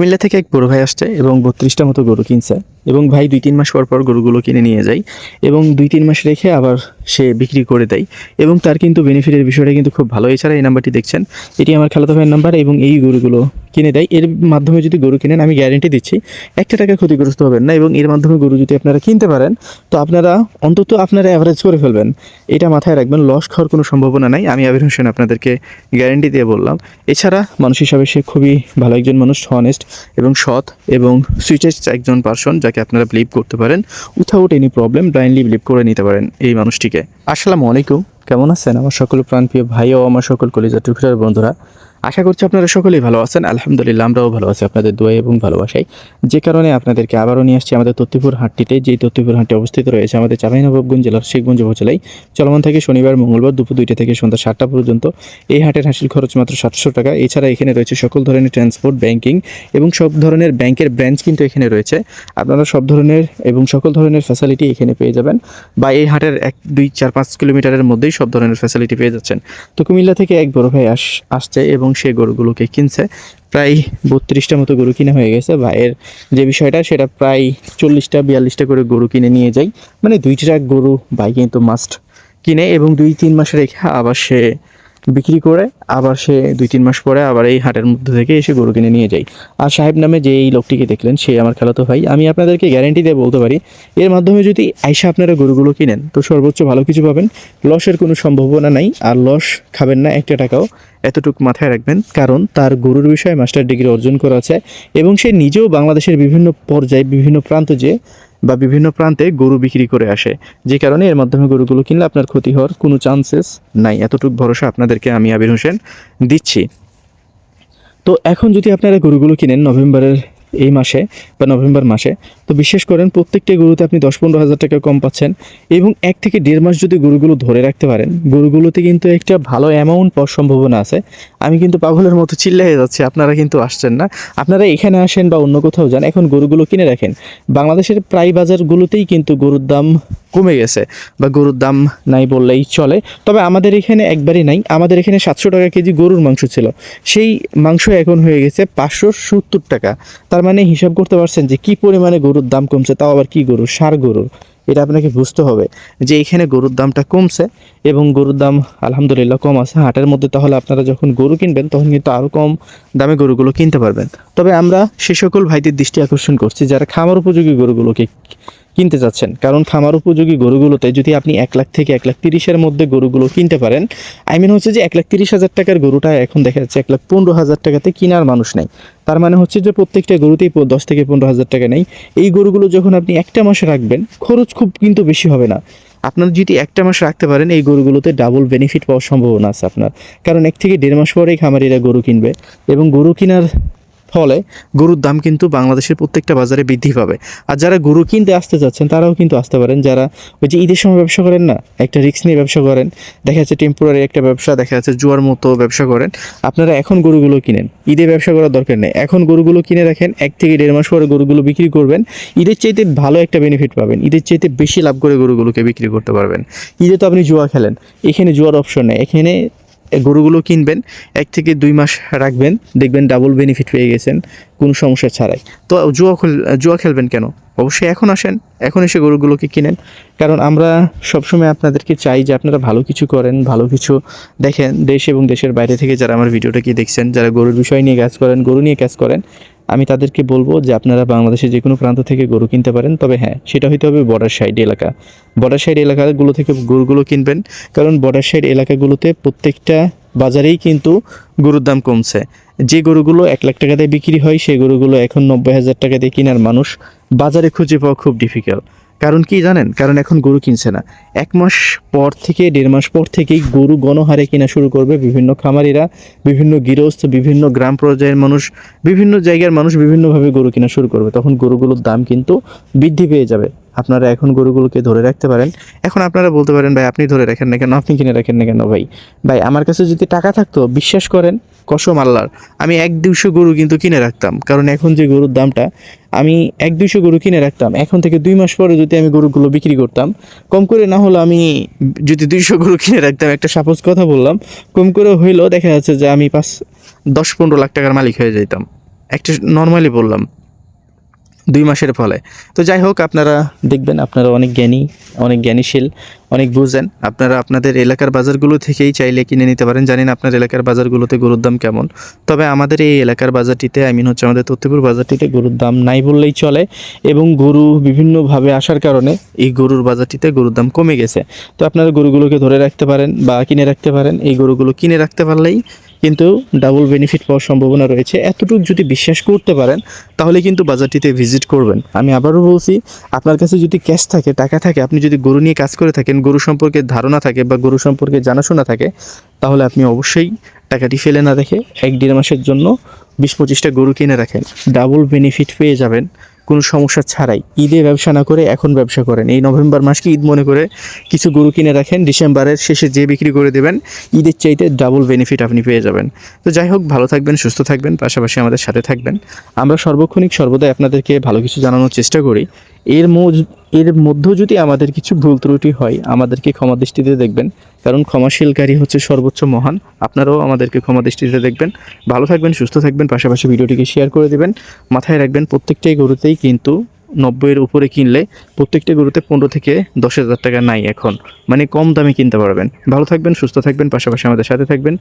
কুমিল্লা থেকে এক বড় ভাই আসছে এবং বত্রিশটা মতো গরু কিনছে এবং ভাই দুই তিন মাস পর পর গরুগুলো কিনে নিয়ে যায় এবং দুই তিন মাস রেখে আবার সে বিক্রি করে দেয় এবং তার কিন্তু বেনিফিটের বিষয়টা কিন্তু খুব ভালো। এছাড়া এই নাম্বারটি দেখছেন, এটি আমার খালাতো ভাইয়ের নাম্বার এবং এই গরুগুলো কিনে দেয়, এর মাধ্যমে যদি গরু কিনেন, আমি গ্যারেন্টি দিচ্ছি, একটা টাকা ক্ষতিগ্রস্ত হবেন না এবং এর মাধ্যমে গরু যদি আপনারা কিনতে পারেন, তো আপনারা অন্তত আপনারা অ্যাভারেজ করে ফেলবেন। এটা মাথায় রাখবেন লস খাওয়ার কোনো সম্ভাবনা নাই। আমি আবির হোসেন আপনাদেরকে গ্যারেন্টি দিয়ে বললাম। এছাড়া মানুষ হিসাবে সে খুবই ভালো একজন মানুষ হনেস্ট এবং সৎ এবং সুইটেস্ট একজন পার্সন যাকে আপনারা বিলিভ করতে পারেন without any problem blindly believe করে নিতে পারেন এই মানুষটিকে। আসসালামু আলাইকুম, কেমন আছেন আমার সকল প্রাণপ্রিয় ভাই ও আমার সকল কলিজা টুফিটার বন্ধুরা? আশা করছি আপনারা সকলেই ভালো আছেন। আলহামদুলিল্লাহ, আমরাও ভালো আছি। আপনাদের দোয়া এবং ভালোবাসায় যে কারণে আপনাদেরকে আবারও নিয়ে আসছি আমাদের তত্ত্বপুর হাটটিতে। যেই তত্ত্বপুর হাটটি অবস্থিত রয়েছে আমাদের চাঁপাইনবাবগঞ্জ জেলার শেখগঞ্জ উপজেলায়। চলমান থেকে শনিবার, মঙ্গলবার দুপুর দুইটা থেকে সন্ধ্যা সাতটা পর্যন্ত। এই হাটের হাসিল খরচ মাত্র সাতশো টাকা। এছাড়া এখানে রয়েছে সকল ধরনের ট্রান্সপোর্ট ব্যাংকিং এবং সব ধরনের ব্যাংকের ব্রাঞ্চ কিন্তু এখানে রয়েছে। আপনারা সব ধরনের এবং সকল ধরনের ফ্যাসিলিটি এখানে পেয়ে যাবেন বা এই হাটের এক, দুই, চার, পাঁচ কিলোমিটারের মধ্যেই সব ধরনের ফ্যাসিলিটি পেয়ে যাচ্ছেন। তো কুমিল্লা থেকে এক বড় ভাই আস, আসছে এবং সে গরুগুলোকে কিনছে। প্রায় বত্রিশটা মতো গরু কিনে হয়ে গেছে। ভাইয়ের যে বিষয়টা, সেটা প্রায় চল্লিশটা, বিয়াল্লিশটা করে গরু কিনে নিয়ে যাই। মানে দুইটা গরু ভাই কিন্তু মাস্ট কিনে এবং দুই তিন মাস রেখে আবার সে বিক্রি করে আবার সে দুই তিন মাস পরে আবার এই হাটের মধ্যে থেকে এসে গরু কিনে নিয়ে যায়। আর সাহেব নামে যে এই লোকটিকে দেখলেন, সে আমার খেলাতো ভাই, আমি আপনাদেরকে গ্যারেন্টি দিয়ে বলতে পারি, এর মাধ্যমে যদি আইসা আপনারা গরুগুলো কিনেন, তো সর্বোচ্চ ভালো কিছু পাবেন। লসের কোনো সম্ভাবনা নাই, আর লস খাবেন না একটা টাকাও। এতটুকু মাথায় রাখবেন, কারণ তার গরুর বিষয়ে মাস্টার ডিগ্রি অর্জন করা আছে, এবং সে নিজেও বাংলাদেশের বিভিন্ন পর্যায়ে, বিভিন্ন প্রান্ত যে বা বিভিন্ন প্রান্তে গরু বিক্রি করে আসে। যে কারণে এর মাধ্যমে গরুগুলো কিনলে আপনার ক্ষতি হওয়ার কোনো চান্সেস নাই। এতটুকু ভরসা আপনাদেরকে আমি আবির হোসেন দিচ্ছি। তো এখন যদি আপনারা গরুগুলো কিনেন, নভেম্বরের এই মাসে বা নভেম্বর মাসে। তো বিশ্বাস করেন প্রত্যেকটা গরুতে আপনি দশ পনেরো হাজার টাকা কম পাচ্ছেন এবং এক থেকে দেড় মাস যদি গরুগুলো ধরে রাখতে পারেন, গরুগুলোতে কিন্তু একটা ভালো অ্যামাউন্ট পাওয়ার সম্ভাবনা আছে। আমি কিন্তু পাগলের মতো চিল্লাই যাচ্ছি, আপনারা কিন্তু আসছেন না। আপনারা এখানে আসেন বা অন্য কোথাও যান, এখন গরুগুলো কিনে রাখেন। বাংলাদেশের প্রায় বাজারগুলোতেই কিন্তু গরুর দাম কমে গেছে বা গরুর দাম নাই বললেই চলে। তবে আমাদের এখানে একবারই নাই, আমাদের এখানে সাতশো টাকা কেজি গরুর মাংস ছিল। সেই মাংস এখন হয়ে গেছে পাঁচশো সত্তর টাকা। তার মানে হিসাব করতে পারছেন যে কি পরিমাণে গরুর দাম কমছে, তাও আবার কি গরু সার গরুর? এটা আপনাকে বুঝতে হবে যে এখানে গরুর দামটা কমছে এবং গরুর দাম আলহামদুলিল্লাহ কম আছে। হাটের মধ্যে তাহলে আপনারা যখন গরু কিনবেন, তখন কিন্তু আরও কম দামে গরুগুলো কিনতে পারবেন। তবে আমরা সে সকল ভাইদের দৃষ্টি আকর্ষণ করছি, যারা খামার উপযোগী গরুগুলোকে কিনতে চাচ্ছেন। কারণ খামার উপযোগী গরুগুলোতে যদি আপনি এক লাখ থেকে এক লাখ তিরিশের মধ্যে গরুগুলো কিনতে পারেন আই মিন হচ্ছে যে এক লাখ তিরিশ হাজার টাকার গরুটা এখন দেখা যাচ্ছে এক লাখ পনেরো হাজার টাকাতে কেনার মানুষ নেই। তার মানে হচ্ছে যে প্রত্যেকটা গরুতেই দশ থেকে পনেরো হাজার টাকা নেই। এই গরুগুলো যখন আপনি একটা মাসে রাখবেন, খরচ খুব কিন্তু বেশি হবে না। আপনার যদি একটা মাস রাখতে পারেন, এই গরুগুলোতে ডাবল বেনিফিট পাওয়ার সম্ভাবনা আছে আপনার। কারণ এক থেকে দেড় মাস পরেই খামারিরা গরু কিনবে এবং গরু কেনার ফলে গরুর দাম কিন্তু বাংলাদেশের প্রত্যেকটা বাজারে বৃদ্ধি পাবে। আর যারা গরু কিনতে আসতে চাচ্ছেন, তারাও কিন্তু আসতে পারেন। যারা ওই যে ঈদের সময় ব্যবসা করেন না, একটা রিস্ক নিয়ে ব্যবসা করেন, দেখা যাচ্ছে টেম্পোরারি একটা ব্যবসা, দেখা যাচ্ছে জুয়ার মতো ব্যবসা করেন, আপনারা এখন গরুগুলো কিনেন। ঈদে ব্যবসা করার দরকার নেই। এখন গরুগুলো কিনে রাখেন, এক থেকে দেড় মাস পরে গরুগুলো বিক্রি করবেন। ঈদের চাইতে ভালো একটা বেনিফিট পাবেন। ঈদের চাইতে বেশি লাভ করে গরুগুলোকে বিক্রি করতে পারবেন। ঈদে তো আপনি জুয়া খেলেন। এখানে জুয়ার অপশন নেই। এখানে গরুগুলো কিনবেন, এক থেকে দুই মাস রাখবেন, দেখবেন ডাবল বেনিফিট পেয়ে গেছেন, কোনো সমস্যা ছাড়াই। তো জুয়া খেল, জুয়া খেলবেন কেন? অবশ্যই এখন আসেন, এখন এসে গরুগুলোকে কিনেন। কারণ আমরা সবসময় আপনাদেরকে চাই যে আপনারা ভালো কিছু করেন, ভালো কিছু দেখেন, দেশ এবং দেশের বাইরে থেকে যারা আমার ভিডিওটা কি দেখছেন, যারা গরুর বিষয় নিয়ে কাজ করেন, গরু নিয়ে কাজ করেন আমি তাদেরকে বলব যে আপনারা বাংলাদেশের যে কোনো প্রান্ত থেকে গরু কিনতে পারেন। তবে হ্যাঁ সেটা হইতে হবে বর্ডার সাইড এলাকা। বর্ডার সাইড এলাকাগুলো থেকে গরুগুলো কিনবেন, কারণ বর্ডার সাইড এলাকাগুলোতে প্রত্যেকটা বাজারেই কিন্তু গরুর দাম কমছে। যে গরুগুলো এক লাখ টাকা দিয়ে বিক্রি হয়, সেই গরুগুলো এখন নব্বই হাজার টাকা দিয়ে কেনার মানুষ বাজারে খুঁজে পাওয়া খুব ডিফিকাল্ট কারণ কি জানেন? কারণ এখন গরু কিনছে না। এক মাস পর থেকে, দেড় মাস পর থেকেই গরু গণহারে কেনা শুরু করবে বিভিন্ন খামারিরা, বিভিন্ন গৃহস্থ, বিভিন্ন গ্রাম পর্যায়ের মানুষ, বিভিন্ন জায়গার মানুষ বিভিন্নভাবে গরু কেনা শুরু করবে। তখন গরুগুলোর দাম কিন্তু বৃদ্ধি পেয়ে যাবে। আপনারা এখন গরুগুলোকে ধরে রাখতে পারেন। এখন আপনারা বলতে পারেন, ভাই, আপনি ধরে রাখেন না কেন? আপনি কিনে রাখেন না কেন ভাই? ভাই, আমার কাছে যদি টাকা থাকতো, বিশ্বাস করেন, কসম আল্লাহর, আমি এক দুশো গরু কিন্তু কিনে রাখতাম। কারণ এখন যে গরুর দামটা, আমি এক দুশো গরু কিনে রাখতাম। এখন থেকে দুই মাস পরে যদি আমি গরুগুলো বিক্রি করতাম, কম করে না হলো আমি যদি দুইশো গরু কিনে রাখতাম, একটা সাপোজ কথা বললাম, কম করে হইলেও দেখা যাচ্ছে যে আমি পাঁচ, দশ, পনেরো লাখ টাকার মালিক হয়ে যেতাম একটা নর্মালি বললাম। দুই মাসের ফলে। তো যাই হোক, আপনারা দেখবেন আপনারা অনেক জ্ঞানী, অনেক জ্ঞানীশীল, অনেক বুঝেন। আপনারা আপনাদের এলাকার বাজারগুলো থেকেই চাইলে কিনে নিতে পারেন। জানেন আপনার এলাকার বাজারগুলোতে গরুর দাম কেমন। তবে আমাদের এই এলাকার বাজারটিতে আই মিন হচ্ছে আমাদের তত্ত্বপুর বাজারটিতে গরুর দাম নাই বললেই চলে এবং গরু বিভিন্নভাবে আসার কারণে এই গরুর বাজারটিতে গরুর দাম কমে গেছে। তো আপনারা গরুগুলোকে ধরে রাখতে পারেন বা কিনে রাখতে পারেন। এই গরুগুলো কিনে রাখতে পারলেই কিন্তু ডাবল বেনিফিট পাওয়ার সম্ভাবনা রয়েছে। এতটুকু যদি বিশ্বাস করতে পারেন, তাহলে কিন্তু বাজারটিতে ভিজিট করবেন। আমি আবারও বলছি, আপনার কাছে যদি ক্যাশ থাকে, টাকা থাকে, আপনি যদি গরু নিয়ে কাজ করে থাকেন, গরু সম্পর্কে ধারণা থাকে বা গরু সম্পর্কে জানাশোনা থাকে, তাহলে আপনি অবশ্যই টাকাটি ফেলে না রেখে এক দেড় মাসের জন্য বিশ পঁচিশটা গরু কিনে রাখেন। ডাবল বেনিফিট পেয়ে যাবেন। কোনো সমস্যা ছাড়াই। ঈদে ব্যবসা না করে এখন ব্যবসা করেন। এই নভেম্বর মাসকে ঈদ মনে করে কিছু গরু কিনে রাখেন, ডিসেম্বরের শেষে যে বিক্রি করে দেবেন, ঈদের চাইতে ডাবল বেনিফিট আপনি পেয়ে যাবেন। তো যাই হোক, ভালো থাকবেন, সুস্থ থাকবেন, পাশাপাশি আমাদের সাথে থাকবেন। আমরা সর্বক্ষণিক সর্বদাই আপনাদেরকে ভালো কিছু জানানোর চেষ্টা করি। এর এর মধ্যেও যদি আমাদের কিছু ভুল ত্রুটি হয়, আমাদেরকে ক্ষমা দৃষ্টিতে দেখবেন। কারণ ক্ষমাশীলকারী হচ্ছে সর্বোচ্চ মহান। আপনারাও আমাদেরকে ক্ষমা দৃষ্টিতে দেখবেন। ভালো থাকবেন, সুস্থ থাকবেন, পাশাপাশি ভিডিওটিকে শেয়ার করে দেবেন। মাথায় রাখবেন প্রত্যেকটাই গরুতেই কিন্তু নব্বইয়ের উপরে কিনলে প্রত্যেকটা গরুতে পনেরো থেকে দশ হাজার টাকা নাই এখন। মানে কম দামে কিনতে পারবেন। ভালো থাকবেন, সুস্থ থাকবেন, পাশাপাশি আমাদের সাথে থাকবেন।